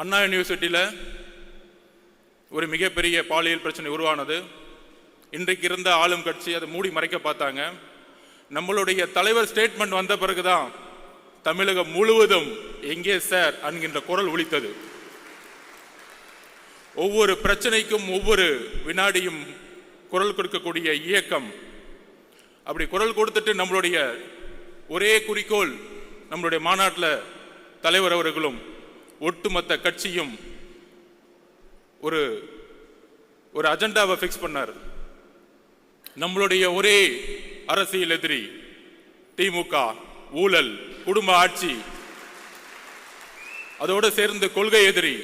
அண்ணா யூனிவர்சிட்டியில் ஒரு மிகப்பெரிய பாலியல் பிரச்சனை உருவானது. இன்றைக்கு இருந்த ஆளும் கட்சி அதை மூடி மறைக்க பார்த்தாங்க. நம்மளுடைய தலைவர் ஸ்டேட்மெண்ட் வந்த பிறகுதான் தமிழகம் முழுவதும் எங்கே சார் என்கின்ற குரல் ஒழித்தது ஒவ்வொரு பிரச்சனைக்கும் ஒவ்வொரு வினாடியும் குரல் கொடுக்கக்கூடிய இயக்கம். அப்படி குரல் கொடுத்துட்டு நம்மளுடைய ஒரே குறிக்கோள் நம்மளுடைய மாநாட்டில் தலைவர் அவர்களும் ஒட்டுமொத்த கட்சியும் ஒரு ஒரு அஜெண்டாவை ஃபிக்ஸ் பண்ணார். நம்மளுடைய ஒரே அரசியல் எதிரி திமுக ஊழல் குடும்ப ஆட்சி அதோடு சேர்ந்து கொள்கை எதிரி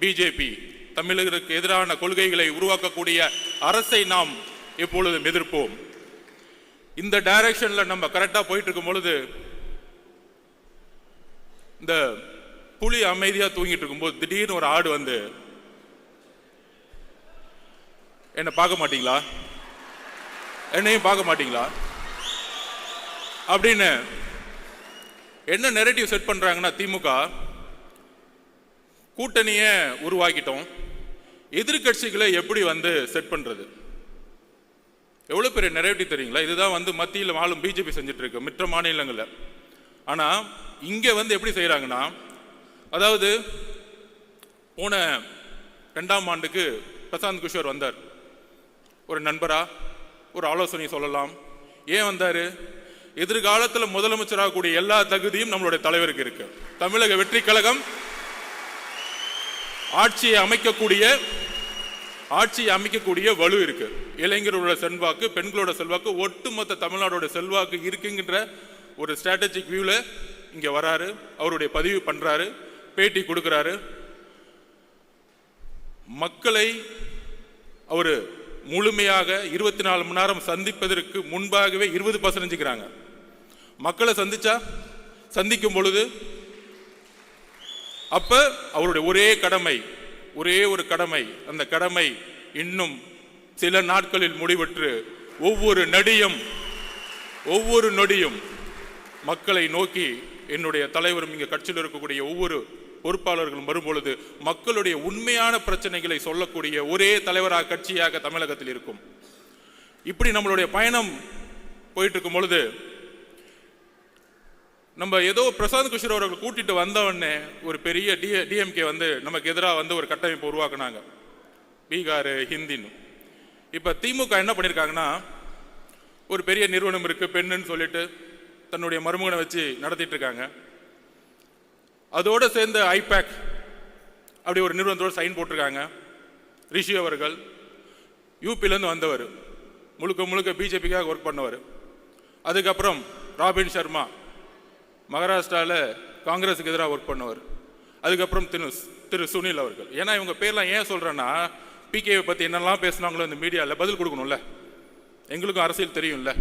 பிஜேபி தமிழர்களுக்கு எதிரான கொள்கைகளை உருவாக்கக்கூடிய அரசை நாம் எப்பொழுதும் எதிர்ப்போம். இந்த டைரக்ஷன்ல நம்ம கரெக்டாக போயிட்டு இருக்கும் பொழுது இந்த புலி அமைதியாக தூங்கிட்டு இருக்கும்போது திடீர்னு ஒரு ஆடு வந்து என்னை பார்க்க மாட்டீங்களா? என்னையும் பார்க்க மாட்டீங்களா? அப்படின்னு என்ன நெரட்டிவ் செட் பண்ணுறாங்கன்னா திமுக கூட்டணியை உருவாக்கிட்டோம். எதிர்க்கட்சிகளை எப்படி வந்து செட் பண்ணுறது எவ்வளோ பெரிய நெரட்டிவ் தெரியுங்களா? இதுதான் வந்து மத்தியில் ஆளும் பிஜேபி செஞ்சுட்டு இருக்கு மற்ற மாநிலங்களில். ஆனால் இங்கே வந்து எப்படி செய்கிறாங்கன்னா அதாவது போன ரெண்டாம் ஆண்டுக்கு பிரசாந்த் கிஷோர் வந்தார். ஒரு நண்பரா ஒரு ஆலோசனை சொல்லலாம். ஏன் வந்தார்? எதிர்காலத்தில் முதலமைச்சராகக்கூடிய எல்லா தகுதியும் நம்மளுடைய தலைவருக்கு இருக்கு. தமிழக வெற்றி கழகம் ஆட்சியை அமைக்கக்கூடிய ஆட்சியை அமைக்கக்கூடிய வலு இருக்கு. இளைஞர்களோட செல்வாக்கு பெண்களோட செல்வாக்கு ஒட்டுமொத்த தமிழ்நாடோட செல்வாக்கு இருக்குங்கிற ஒரு ஸ்ட்ராட்டஜிக் வியூவில் இங்கே வராரு. அவருடைய பதிவு பண்ணுறாரு பேட்டி கொடுக்கிறாரு. மக்களை அவர் முழுமையாக இருபத்தி நாலு மணி நேரம் சந்திப்பதற்கு முன்பாகவே இருபது பர்சன்டேஜ்ங்கிறாங்க மக்களை சந்திச்சா சந்திக்கும் பொழுது அப்ப அவருடைய ஒரே கடமை ஒரே ஒரு கடமை அந்த கடமை இன்னும் சில நாட்களில் முடிவெற்று ஒவ்வொரு நடியும் ஒவ்வொரு நொடியும் மக்களை நோக்கி என்னுடைய தலைவரும் இங்கே கட்சியில் இருக்கக்கூடிய ஒவ்வொரு பொறுப்பாளர்களும் வரும்பொழுது மக்களுடைய உண்மையான பிரச்சனைகளை சொல்லக்கூடிய ஒரே தலைவராக கட்சியாக தமிழகத்தில் இருக்கும். இப்படி நம்மளுடைய பயணம் போயிட்டு இருக்கும் பொழுது நம்ம ஏதோ பிரசாந்த் கிஷோர் அவர்கள் கூட்டிட்டு வந்தவொடனே ஒரு பெரிய டி டிஎம்கே வந்து நமக்கு எதிராக வந்து ஒரு கட்டமைப்பு உருவாக்குனாங்க. பீகார் ஹிந்தின்னு. இப்போ திமுக என்ன பண்ணியிருக்காங்கன்னா ஒரு பெரிய நிறுவனம் இருக்குது பெண்ணுன்னு சொல்லிட்டு தன்னுடைய மருமகனை வச்சு நடத்திட்டு இருக்காங்க. அதோடு சேர்ந்து ஐபேக். அப்படி ஒரு நிறுவனத்தோட சைன் போட்டிருக்காங்க. ரிஷி அவர்கள் யூபிலேருந்து வந்தவர். முழுக்க முழுக்க பிஜேபிக்காக ஒர்க் பண்ணவர். அதுக்கப்புறம் ராபின் சர்மா மகாராஷ்டிராவில் காங்கிரஸுக்கு எதிராக ஒர்க் பண்ணவர். அதுக்கப்புறம் திரு திரு சுனில் அவர்கள். ஏன்னா இவங்க பேர்லாம் ஏன் சொல்கிறேன்னா பிகேவை பற்றி என்னெல்லாம் பேசுனாங்களோ இந்த மீடியாவில் பதில் கொடுக்கணும்ல. எங்களுக்கும் அரசியல் தெரியும்ல.